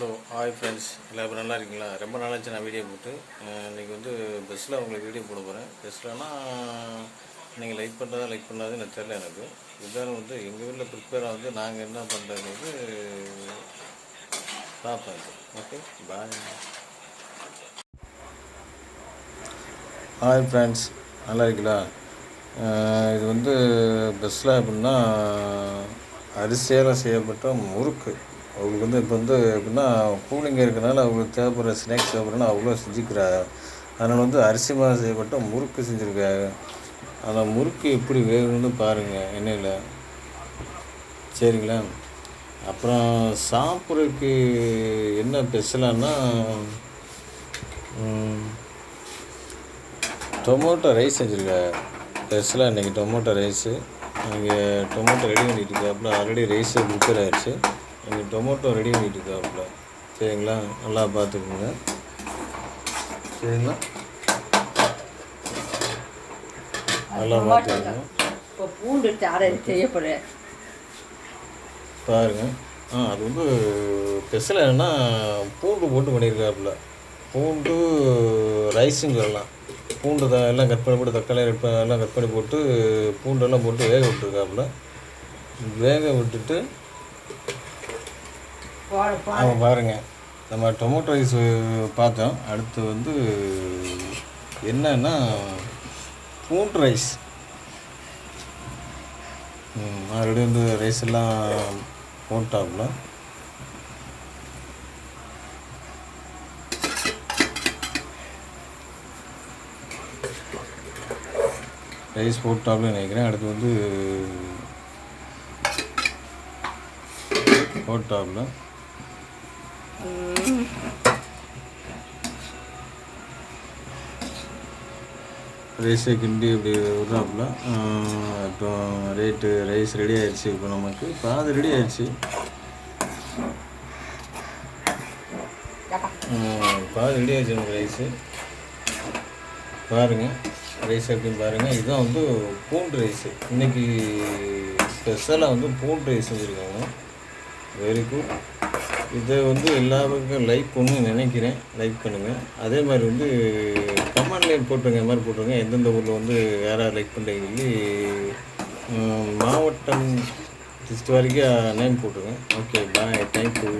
நல்லா இருக்கீங்களா? ரொம்ப நாளாச்சு நான் வீடியோ போட்டு. இன்றைக்கி வந்து பஸ்ஸில் உங்களுக்கு வீடியோ போட போகிறேன் பஸ்ஸில்னா நீங்கள் லைக் பண்ணுறதா லைக் பண்ணாதே எனக்கு தெரியல எனக்கு. இருந்தாலும் வந்து எங்கள் வீட்டில் ப்ரிப்பேராக வந்து நாங்கள் என்ன பண்ணுறது பார்ப்பேன் ஓகே பாய் ஹாய் ஃப்ரெண்ட்ஸ் நல்லா இருக்கீங்களா? இது வந்து பஸ்ஸில் எப்படின்னா அரிசியால் செய்யப்பட்ட முறுக்கு. அவங்களுக்கு வந்து இப்போ வந்து எப்படின்னா கூலிங்க இருக்கனால அவங்களுக்கு தேவைப்படுற ஸ்நாக்ஸ் தேவைப்படுறா அவ்வளோ செஞ்சுக்கிறா அதனால் வந்து அரிசி மாவு செய்யப்பட்ட முறுக்கு செஞ்சுருக்காங்க. அந்த முறுக்கு எப்படி வேகணும்னு பாருங்கள் எண்ணெயில். சரிங்களா? அப்புறம் சாப்பிட்றதுக்கு என்ன ஸ்பெஷலானா டொமேட்டோ ரைஸ் செஞ்சுருக்காங்க. ஸ்பெஷலாக இன்றைக்கி டொமேட்டோ ரைஸு. இங்கே டொமோட்டோ ரெடி பண்ணிட்டு இருக்காப்புல ஆல்ரெடி ரைஸு ப்ரிப்பேர் ஆயிடுச்சு இங்கே டொமேட்டோ ரெடி பண்ணிட்டு இருக்காப்புல சரிங்களா? நல்லா பார்த்துக்குங்க. சரிங்களா? நல்லா பார்த்துக்கணும் இப்போ பூண்டு செய்யப்படுறேன் பாருங்க. ஆ அது வந்து ஸ்பெஷல் என்னன்னா பூண்டு போட்டு பண்ணியிருக்காப்புல பூண்டு ரைஸுன்னு சொல்லலாம் பூண்டு தான் எல்லாம் கட் பண்ணி போட்டு தக்காளி எல்லாம் கட் பண்ணி போட்டு பூண்டெல்லாம் போட்டு வேக விட்டுருக்காப்புல. வேக விட்டுட்டு அவன் பாருங்க. நம்ம டொமேட்டோ ரைஸ் பார்த்தோம். அடுத்து வந்து என்னன்னா பூண்டு ரைஸ். ஆல்ரெடி வந்து ரைஸ் எல்லாம் போட்டாப்புல. ரைஸ் போட்டாப்புல நினைக்கிறேன். அடுத்து வந்து போட்டாப்புல. ரைஸை கிண்டி இப்படி விடுறாப்புல. இப்போ ரேட்டு ரைஸ் ரெடி ஆயிடுச்சு இப்போ நமக்கு. பாதி ரெடி ஆயிடுச்சு. ம், பாதி ரெடி ஆயிடுச்சு நமக்கு ரைஸு பாருங்கள் ரைஸ் எப்படின்னு பாருங்கள் இதுதான் வந்து பூண்டு ரைஸு இன்னைக்கு ஸ்பெஷலாக வந்து பூண்டு ரைஸ் செஞ்சுருக்காங்க. வெரி குட் இதை வந்து எல்லாருக்கும் லைக் பண்ணு நினைக்கிறேன். லைக் பண்ணுங்கள் அதே மாதிரி வந்து கமெண்ட்லேயும் போட்டுருங்க இந்த மாதிரி போட்டுருங்க. எந்தெந்த ஊரில் வந்து யாராவது லைக் பண்ணுறீங்க சொல்லி மாவட்டம் டிஸ்ட் வரைக்கும் நேம் போட்டுருங்க. Okay bye thank you